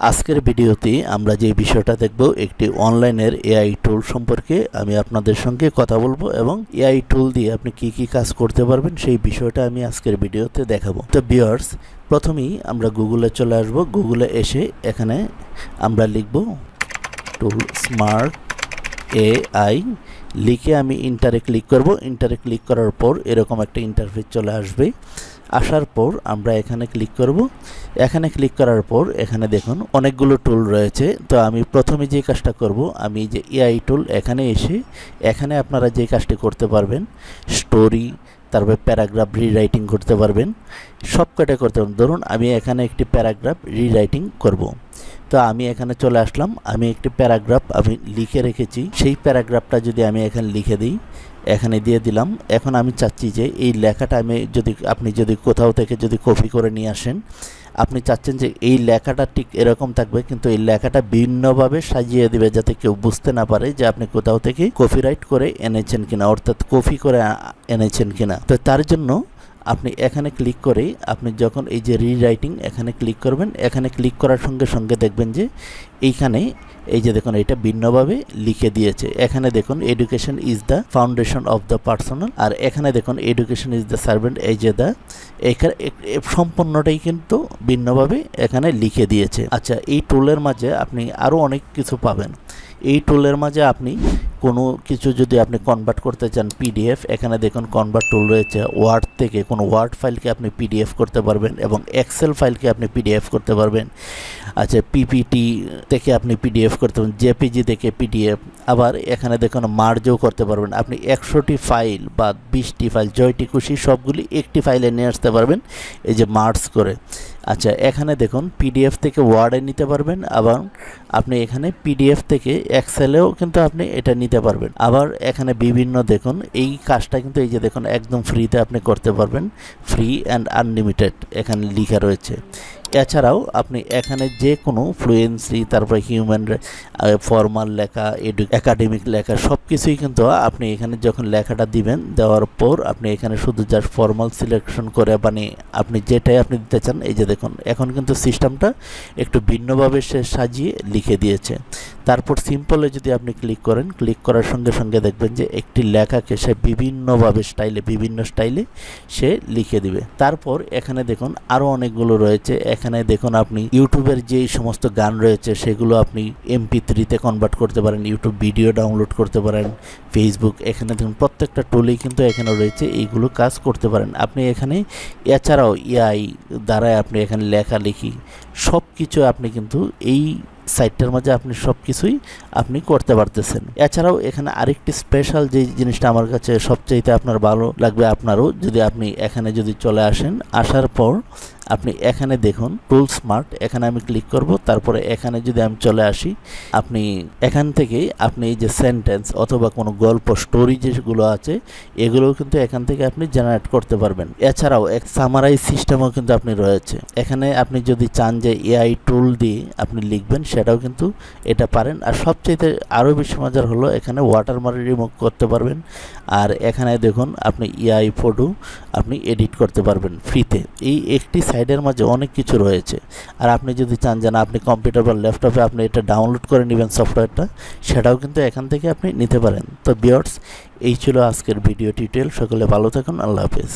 আজকের ভিডিওতে আমরা যে বিষয়টা দেখব, একটি অনলাইনের এআই টুল সম্পর্কে আমি আপনাদের সঙ্গে কথা বলব এবং এআই টুল দিয়ে আপনি কি কি কাজ করতে পারবেন সেই বিষয়টা আমি আজকের ভিডিওতে দেখাবো। তো বিয়ার্স প্রথমেই আমরা গুগলে চলে আসব। গুগলে এসে এখানে আমরা লিখব টুল স্মার্ট এআই লিখে আমি ইন্টারে ক্লিক করব। ইন্টারে ক্লিক করার পর এরকম একটা ইন্টারফেস চলে আসবে। আসার পর আমরা এখানে ক্লিক করব। এখানে ক্লিক করার পর এখানে দেখুন অনেকগুলো টুল রয়েছে। তো আমি প্রথমে যে কাজটা করব, আমি যে এআই টুল এখানে এসে, এখানে আপনারা যে কাজটি করতে পারবেন স্টোরি তারপরে প্যারাগ্রাফ রিরাইটিং করতে পারবেন। সব কটা করতে পারবেন। ধরুন আমি এখানে একটি প্যারাগ্রাফ রিরাইটিং করব। তো আমি এখানে চলে আসলাম। আমি একটি প্যারাগ্রাফ আমি লিখে রেখেছি। সেই প্যারাগ্রাফটা যদি আমি এখানে লিখে দিই এখানে দিয়ে দিলাম। এখন আমি চাচ্ছি যে এই লেখাটা আমি যদি, আপনি যদি কোথাও থেকে যদি কপি করে নিয়ে আসেন, আপনি চাচ্ছেন যে এই লেখাটা ঠিক এরকম থাকবে, কিন্তু এই লেখাটা ভিন্নভাবে সাজিয়ে দেবে যাতে কেউ বুঝতে না পারে যে আপনি কোথাও থেকে কপিরাইট করে এনেছেন কিনা, অর্থাৎ কপি করে এনেছেন কিনা। তো তার জন্য আপনি এখানে ক্লিক করে আপনি যখন এই যে রিরাইটিং এখানে ক্লিক করবেন, এখানে ক্লিক করার সঙ্গে সঙ্গে দেখবেন যে এইখানে এই যে দেখুন এটা ভিন্নভাবে লিখে দিয়েছে। এখানে দেখুন education is the foundation of the personal আর এখানে দেখুন এডুকেশন ইজ দ্য সার্ভেন্ট এই যে দ্য এখানে সম্পূর্ণটাই কিন্তু ভিন্নভাবে এখানে লিখে দিয়েছে। আচ্ছা এই টুলের মাঝে আপনি আরও অনেক কিছু পাবেন। এই টুলের মাঝে আপনি কোনো কিছু যদি আপনি কনভার্ট করতে চান পিডিএফ এখানে দেখুন কনভার্ট টুল রয়েছে। ওয়ার্ড থেকে কোনো ওয়ার্ড ফাইলকে আপনি পিডিএফ করতে পারবেন এবং এক্সেল ফাইলকে আপনি পিডিএফ করতে পারবেন। আচ্ছা পিপিটি থেকে আপনি পিডিএফ করতে পারবেন জেপিজি থেকে পিডিএফ আবার এখানে দেখুন মার্জও করতে পারবেন। আপনি একশোটি ফাইল বা বিশটি ফাইল জয়টি খুশি সবগুলি একটি ফাইলে নিয়ে আসতে পারবেন, এই যে মার্জ করে। আচ্ছা এখানে দেখুন পিডিএফ থেকে ওয়ার্ডে নিতে পারবেন আবার আপনি এখানে পিডিএফ থেকে এক্সেলেও কিন্তু আপনি এটা নিতে পারবেন। আবার এখানে বিভিন্ন দেখুন, এই কাজটা কিন্তু এই যে দেখুন, একদম ফ্রিতে আপনি করতে পারবেন। ফ্রি অ্যান্ড আনলিমিটেড এখানে লেখা রয়েছে। এছাড়াও আপনি এখানে যে কোনো ফ্লুয়েন্সি তারপরে হিউম্যান ফর্মাল লেখা এডু একাডেমিক লেখা সব কিছুই কিন্তু আপনি এখানে যখন লেখাটা দিবেন, দেওয়ার পর আপনি এখানে শুধু জাস্ট ফর্মাল সিলেকশন করে মানে আপনি যেটাই আপনি দিতে চান, এই যে দেখুন, এখন কিন্তু সিস্টেমটা একটু ভিন্নভাবে সে সাজিয়ে লিখে দিয়েছে। তারপর সিম্পলে যদি আপনি ক্লিক করেন ক্লিক করার সঙ্গে সঙ্গে দেখবেন যে একটি লেখাকে সে বিভিন্নভাবে স্টাইলে বিভিন্ন স্টাইলে সে লিখে দিবে। তারপর এখানে দেখুন আরও অনেকগুলো রয়েছে। এখানে দেখুন আপনি ইউটিউবের যেই সমস্ত গান রয়েছে, সেগুলো আপনি এমপি থ্রিতে কনভার্ট করতে পারেন ইউটিউব ভিডিও ডাউনলোড করতে পারেন ফেসবুক এখানে দেখুন প্রত্যেকটা টুলেই কিন্তু এখানে রয়েছে, এইগুলো কাজ করতে পারেন। আপনি এখানে এছাড়াও এআই দ্বারাই আপনি এখানে লেখালেখি সব কিছু আপনি কিন্তু এই সাইটটার মাঝে আপনি সব কিছুই আপনি করতে পারতেছেন। এছাড়াও এখানে আরেকটি স্পেশাল যে জিনিসটা আমার কাছে সবচাইতে আপনার ভালো লাগবে, আপনারও যদি আপনি এখানে যদি চলে আসেন, আসার পর আপনি এখানে দেখুন টুল স্মার্ট এখানে আমি ক্লিক করব, তারপরে এখানে যদি আমি চলে আসি, আপনি এখান থেকে আপনি এই যে সেন্টেন্স অথবা কোনো গল্প স্টোরি যেগুলো আছে, এগুলোও কিন্তু এখান থেকে আপনি জেনারেট করতে পারবেন। এছাড়াও এক সামারাইজ সিস্টেমও কিন্তু আপনি রয়েছে। এখানে আপনি যদি চান যে এআই টুল দিয়ে আপনি লিখবেন, সেটাও কিন্তু এটা পারেন। আর সবচেয়ে আরও বেশি মজার হলো, এখানে ওয়াটার ওয়াটারমার্ক রিমুভ করতে পারবেন। আর এখানে দেখুন, আপনি এআই ফটো আপনি এডিট করতে পারবেন ফ্রিতে এই একটি সাইডের মাঝে অনেক কিছু রয়েছে। আর আপনি যদি চান যে না, আপনি কম্পিউটার বা ল্যাপটপে আপনি এটা ডাউনলোড করে নেবেন সফটওয়্যারটা সেটাও কিন্তু এখান থেকে আপনি নিতে পারেন। তো বিয়ার্স এই ছিল আজকের ভিডিও টিউটোরিয়াল সকলে ভালো থাকুন। আল্লাহ হাফেজ।